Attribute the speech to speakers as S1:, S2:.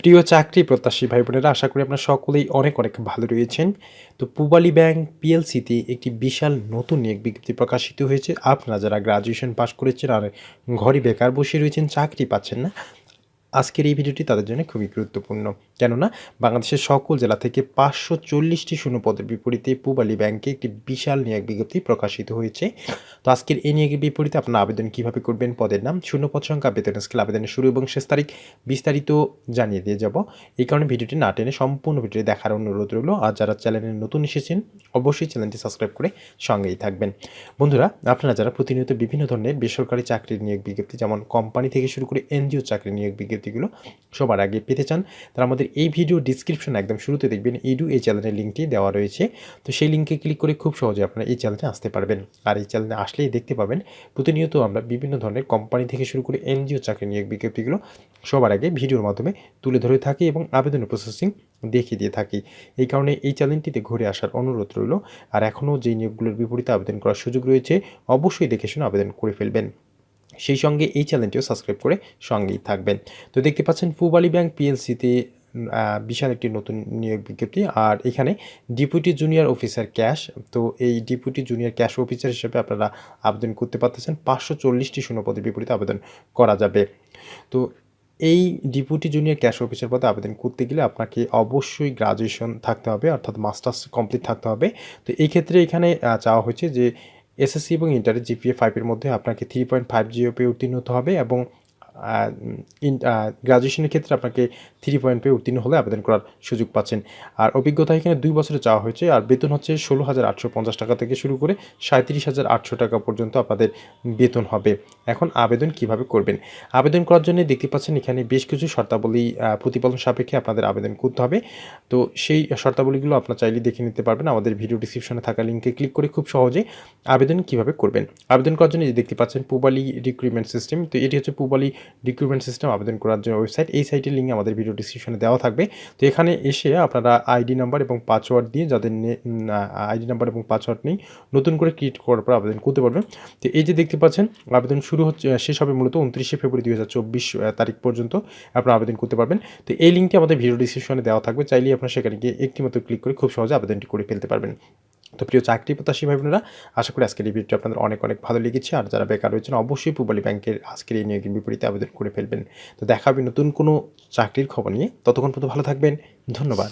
S1: প্রিয় চাকরি প্রত্যাশী ভাই বোনেরা আশা করি আপনারা সকলেই অনেক অনেক ভালো রয়েছেন। তো পুবালি ব্যাংক পিএলসিতে একটি বিশাল নতুন নিয়োগ বিজ্ঞপ্তি প্রকাশিত হয়েছে। আপনারা যারা গ্রাজুয়েশন পাশ করেছেন আর ঘরে বেকার বসে রয়েছেন, চাকরি পাচ্ছেন না আজকের এই ভিডিওটি তাদের জন্য খুবই গুরুত্বপূর্ণ। কেননা, বাংলাদেশের সকল জেলা থেকে পাঁচশো চল্লিশটি শূন্যপদের বিপরীতে পূবালী ব্যাংকে একটি বিশাল নিয়োগ বিজ্ঞপ্তি প্রকাশিত হয়েছে। তো আজকের এই নিয়োগের বিপরীতে আপনার আবেদন কীভাবে করবেন, পদের নাম, শূন্যপদ সংখ্যা, বেতন স্কেল, আবেদনের শুরু এবং শেষ তারিখ বিস্তারিত জানিয়ে দিয়ে যাব। এই কারণে ভিডিওটি না টেনে সম্পূর্ণ ভিডিওটি দেখার অনুরোধ রইল। আর যারা চ্যানেলে নতুন এসেছেন, অবশ্যই চ্যানেলটি সাবস্ক্রাইব করে সঙ্গেই থাকবেন। বন্ধুরা, আপনারা যারা প্রতিনিয়ত বিভিন্ন ধরনের বেসরকারি চাকরির নিয়োগ বিজ্ঞপ্তি, যেমন কোম্পানি থেকে শুরু করে এনজিও চাকরির নিয়োগ বিজ্ঞপ্তিগুলো সবার আগে পেতে চান, তারা আমাদের এই ভিডিও ডিসক্রিপশন একদম শুরুতে দেখবেন, ইডু এই চ্যানেলের লিঙ্কটি দেওয়া রয়েছে। তো সেই লিঙ্কে ক্লিক করে খুব সহজে আপনারা এই চ্যানেলে আসতে পারবেন। আর এই চ্যানেলে আসলেই দেখতে পাবেন, প্রতিনিয়ত আমরা বিভিন্ন ধরনের কোম্পানি থেকে শুরু করে এনজিও চাকরি নিয়োগ বিজ্ঞপ্তিগুলো সবার আগে ভিডিওর মাধ্যমে তুলে ধরে থাকি এবং আবেদনের প্রসেসিং দেখিয়ে দিয়ে থাকি। এই কারণে এই চ্যানেলটিতে ঘুরে আসার অনুরোধ রইল। আর এখনও যেই নিয়োগগুলোর বিপরীতে আবেদন করার সুযোগ রয়েছে, অবশ্যই দেখে শুনে আবেদন করে ফেলবেন। সেই সঙ্গে এই চ্যানেলটিও সাবস্ক্রাইব করে সঙ্গেই থাকবেন। তো দেখতে পাচ্ছেন, পুবালি ব্যাংক পিএলসিতে বিশাল একটি নতুন নিয়োগ বিজ্ঞপ্তি। আর এখানে ডিপুটি জুনিয়র অফিসার ক্যাশ তো এই ডিপুটি জুনিয়র ক্যাশ অফিসার হিসেবে আপনারা আবেদন করতে পারতেছেন। পাঁচশো চল্লিশটি শূন্যপদের বিপরীতে আবেদন করা যাবে। তো এই ডিপুটি জুনিয়র ক্যাশ অফিসার পদে আবেদন করতে গেলে আপনাকে অবশ্যই গ্রাজুয়েশন থাকতে হবে, অর্থাৎ মাস্টার্স কমপ্লিট থাকতে হবে। তো এই ক্ষেত্রে এখানে চাওয়া হয়েছে যে এসএসসি এবং ইন্টারের জিপিএ ফাইভের মধ্যে আপনাকে থ্রি পয়েন্ট ফাইভ জিওপি উত্তীর্ণ হতে হবে এবং গ্রাজুয়েশনের ক্ষেত্রে আপনাকে থ্রি পয়েন্ট পেয়ে উত্তীর্ণ হলে আবেদন করার সুযোগ পাচ্ছেন। আর অভিজ্ঞতা এখানে দুই বছরে চাওয়া হয়েছে, আর বেতন হচ্ছে ষোলো হাজার আটশো পঞ্চাশ টাকা থেকে শুরু করে সাঁত্রিশ হাজার আটশো টাকা পর্যন্ত আপনাদের বেতন হবে। এখন আবেদন কীভাবে করবেন? আবেদন করার জন্য দেখতে পাচ্ছেন এখানে বেশ কিছু শর্তাবলী প্রতিপালন সাপেক্ষে আপনাদের আবেদন করতে হবে। তো সেই শর্তাবলীগুলো আপনার চাইলে দেখে নিতে পারবেন। আমাদের ভিডিও ডিসক্রিপশনে থাকা লিঙ্কে ক্লিক করে খুব সহজে আবেদন কীভাবে করবেন। আবেদন করার জন্য দেখতে পাচ্ছেন, পুবালি রিক্রুটমেন্ট সিস্টেম তো এটি হচ্ছে পুবালি রিক্রুটমেন্ট সিস্টেম আবেদন করার জন্য ওয়েবসাইট এই সাইটের লিঙ্ক আমাদের ভিডিও ডিসক্রিপশনে দেওয়া থাকবে। তো এখানে এসে আপনারা আইডি নাম্বার এবং পাসওয়ার্ড দিয়ে যাদের আইডি নাম্বার এবং পাসওয়ার্ড নেই, নতুন করে ক্রিয়েট করার পর আবেদন করতে পারবেন। তো এই যে দেখতে পাচ্ছেন, আবেদন শুরু হচ্ছে শেষ হবে মূলত উনত্রিশে ফেব্রুয়ারি দুই হাজার চব্বিশ তারিখ পর্যন্ত আপনারা আবেদন করতে পারবেন। তো এই লিঙ্কটি আমাদের ভিডিও ডিসক্রিপশনে দেওয়া থাকবে। চাইলেই আপনারা সেখানে গিয়ে একটি মতো ক্লিক করে খুব সহজে আবেদনটি করে ফেলতে পারবেন। তো প্রিয় চাকরি প্রত্যাশী ভাই বোনেরা আশা করি আজকের এই ভিডিওটি আপনাদের অনেক অনেক ভালো লেগেছে। আর যারা বেকার রয়েছেন, অবশ্যই পূবালী ব্যাংকের আজকের এই নিয়োগের বিপরীতে আবেদন করে ফেলবেন। তো দেখা নতুন কোনো চাকরির খবর নিয়ে। ততক্ষণ পর্যন্ত ভালো থাকবেন। ধন্যবাদ।